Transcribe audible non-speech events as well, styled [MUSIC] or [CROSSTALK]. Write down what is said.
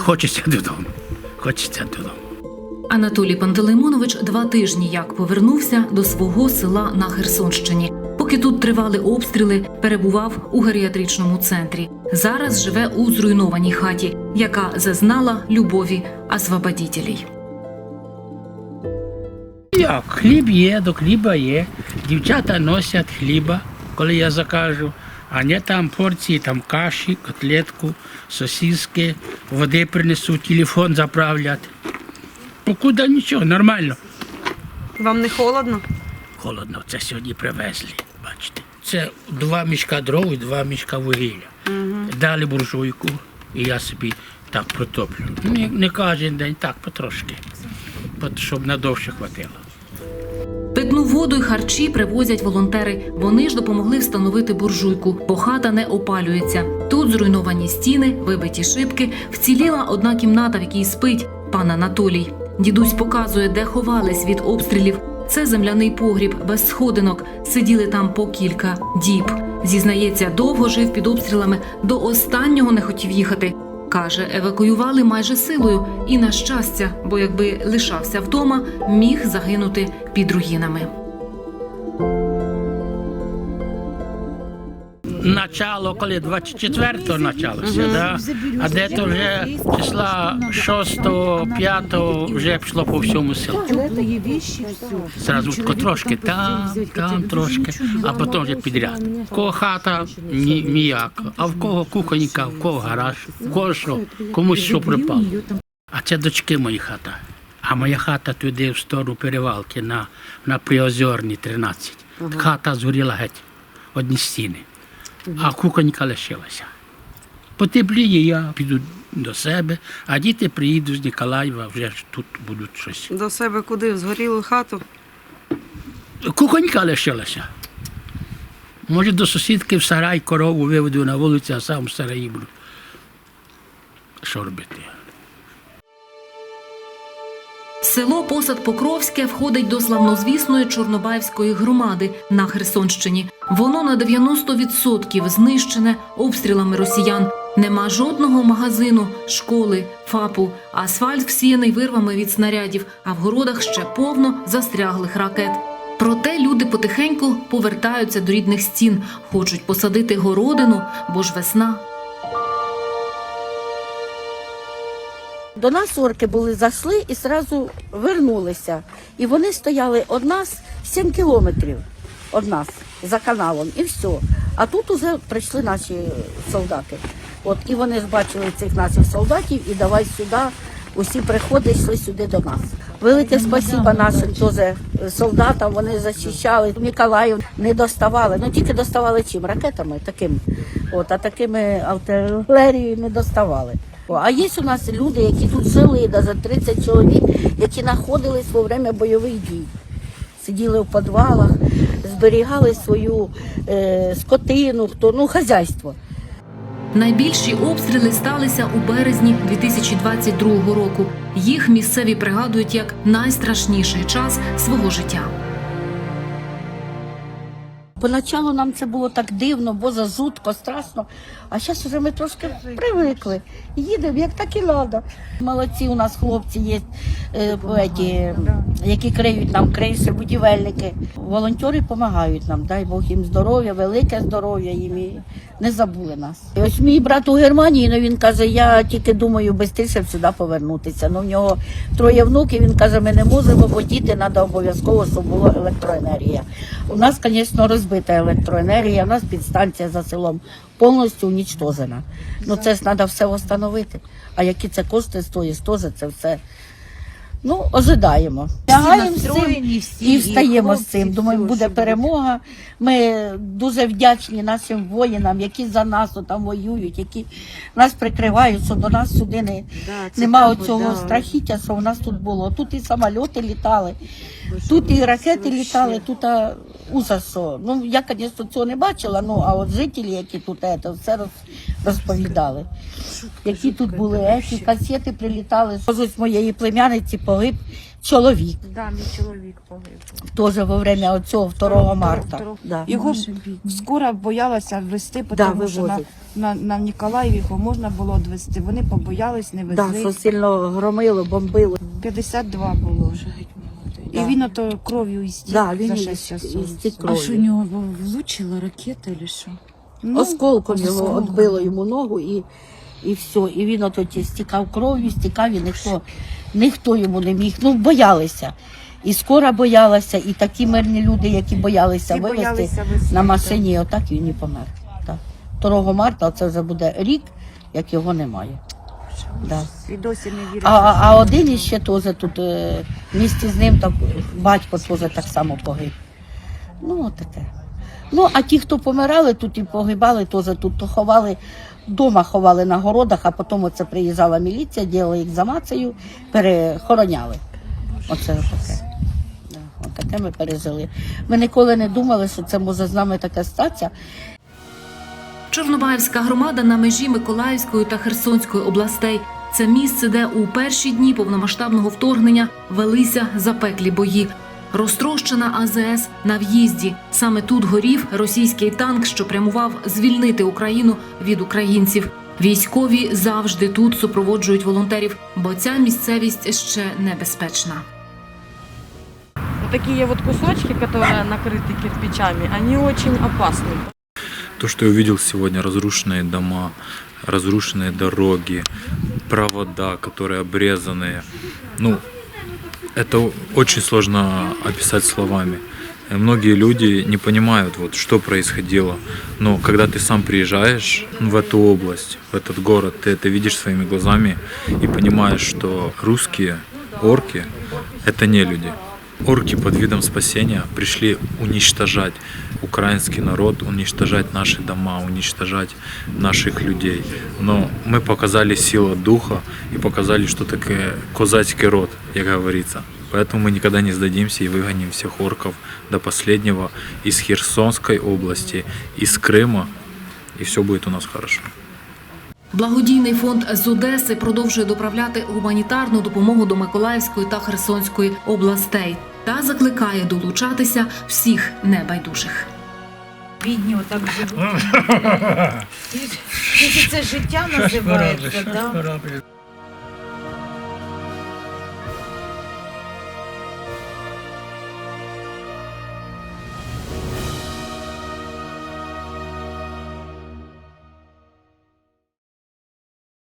Хочеться додому. Хочеться додому. Анатолій Пантелеймонович два тижні як повернувся до свого села на Херсонщині. Поки тут тривали обстріли, перебував у геріатричному центрі. Зараз живе у зруйнованій хаті, яка зазнала любові освободітелей. Як? Хліб є, до хліба є. Дівчата носять хліба, коли я закажу. А не там порції, там каші, котлетку, сосиски, води принесуть, телефон заправлять. Покуда нічого, нормально. Вам не холодно? Холодно, це сьогодні привезли, бачите. Це два мішка дров і два мішка вугілля. Дали буржуйку, і я собі так протоплю. Не, не кожен день, так, потрошки. Щоб надовше хватило. Питну воду й харчі привозять волонтери. Вони ж допомогли встановити буржуйку, бо хата не опалюється. Тут зруйновані стіни, вибиті шибки. Вціліла одна кімната, в якій спить пан Анатолій. Дідусь показує, де ховались від обстрілів. Це земляний погріб без сходинок. Сиділи там по кілька діб. Зізнається, довго жив під обстрілами. До останнього не хотів їхати. Каже, евакуювали майже силою, і на щастя, бо якби лишався вдома, міг загинути під руїнами. Начало, коли 24-го почалося, да? а де то вже числа 6-го, 5-го вже пішло по всьому селу. Зразу тако трошки там, там трошки, а потім вже підряд. В кого хата ні, ніяка, а в кого кухонька, в кого гараж, в кого що, комусь що припало. А це дочки мої хата. А моя хата туди в сторону перевалки на, на Приозерній 13. Хата згоріла геть, одні стіни, а кухонька лишилася. Потепліє, я піду до себе, а діти приїдуть з Ніколаєва, вже ж тут будуть щось. До себе куди? В згорілу хату? Кухонька лишилася. Може, до сусідки в сарай корову виведу на вулицю, а сам в сараї буду. Що робити? Село Посад Покровське входить до славнозвісної Чорнобаївської громади на Херсонщині. Воно на 90% знищене обстрілами росіян. Нема жодного магазину, школи, ФАПу. Асфальт всіяний вирвами від снарядів, а в городах ще повно застряглих ракет. Проте люди потихеньку повертаються до рідних стін, хочуть посадити городину, бо ж весна. До нас орки були зайшли і одразу вернулися. І вони стояли од нас 7 кілометрів від нас за каналом, і все. А тут уже прийшли наші солдати. От і вони ж бачили цих наших солдатів і давай сюди. Усі приходи йшли сюди до нас. Велике спасіба нашим теж солдатам. Вони захищали. Миколаїв не доставали. Ну тільки доставали чим? Ракетами таким. От, а такими артилерією не доставали. О, А є у нас люди, які тут жили, навіть 30 чоловік, які знаходились во время бойових дій. Сиділи в підвалах, зберігали свою е, скотину, хто, ну, хазяйство. Найбільші обстріли сталися у березні 2022 року. Їх місцеві пригадують як найстрашніший час свого життя. Поначалу нам це було так дивно, бо за жутко, страшно. А зараз вже ми трошки привикли. Їдемо, як так і треба. Молодці у нас хлопці є, е, еті, які криють нам криші, будівельники. Волонтери допомагають нам, дай Бог їм здоров'я, велике здоров'я їм і не забули нас. І ось мій брат у Германії, ну він каже, я тільки думаю швидше сюди повернутися. Ну в нього троє внуків, він каже, ми не можемо, бо діти треба обов'язково, щоб була електроенергія. У нас, звісно, розбита електроенергія, у нас підстанція за селом повністю унічтожена. Ну це ж треба все встановити. А які це кошти стоїть, теж це все. Ну, ожидаємо. Лягаємо з цим і встаємо з цим. Думаємо, буде перемога. Ми дуже вдячні нашим воїнам, які за нас там воюють, які нас прикривають, що до нас сюди не, нема цього страхіття, що в нас тут було. Тут і самольоти літали, тут і ракети літали, тут а, ужас. що. Ну, я, звісно, цього не бачила, ну, а от жителі, які тут це, все роз, розповідали. Які тут були еті, касети прилітали. Ось моєї племянниці погиб чоловік. Да, мій чоловік погиб. Теж во время цього 2 марта. Да. Його скоро боялася вести, Да, тому що на, на, на Ніколаєві його можна було відвезти. Вони побоялись, не Да, везли. що сильно громило, бомбило. 52 було вже. І Да. він ото кров'ю істік Да, він за і- 6 часов. і стік А що у кров'ю. нього влучила ракета чи що? Ну, Осколком його осколком. відбило йому ногу і, і все. І він ото ті стікав кров'ю, стікав, і ніхто, ніхто йому не міг. Ну, боялися. І скоро боялася, і такі мирні люди, які боялися всі вивезти боялися на машині, отак він і помер. Так. 2 марта це вже буде рік, як його немає. Да. І досі не вірить. А, а, один іще теж тут е, в місті з ним так, батько теж так само погиб. Ну, от таке. Ну, а ті, хто помирали тут і погибали, теж тут то ховали, вдома ховали на городах, а потім оце приїжджала міліція, діяла їх за мацею, перехороняли. Оце таке. Да, от таке ми пережили. Ми ніколи не думали, що це може з нами таке статися. Чорнобаївська громада на межі Миколаївської та Херсонської областей. Це місце, де у перші дні повномасштабного вторгнення велися запеклі бої. Розтрощена АЗС на в'їзді. Саме тут горів російський танк, що прямував звільнити Україну від українців. Військові завжди тут супроводжують волонтерів, бо ця місцевість ще небезпечна. Вот такие вот кусочки, которые накрыты кирпичами, они очень опасны. То, что я увидел сегодня, разрушенные дома, разрушенные дороги, провода, которые обрезанные, ну, это очень сложно описать словами. Многие люди не понимают, вот, что происходило. Но когда ты сам приезжаешь в эту область, в этот город, ты это видишь своими глазами и понимаешь, что русские, орки, это не люди. Орки под видом спасения пришли уничтожать украинский народ, уничтожать наши дома, уничтожать наших людей. Но мы показали силу духа и показали, что такое козацкий род, как говорится. Поэтому мы никогда не сдадимся и выгоним всех орков до последнего из Херсонской области, из Крыма, и все будет у нас хорошо. Благодійний фонд з Одеси продовжує доправляти гуманітарну допомогу до Миколаївської та Херсонської областей та закликає долучатися всіх небайдужих. Бідні отак живуть. [LAUGHS] І Це життя називається, да?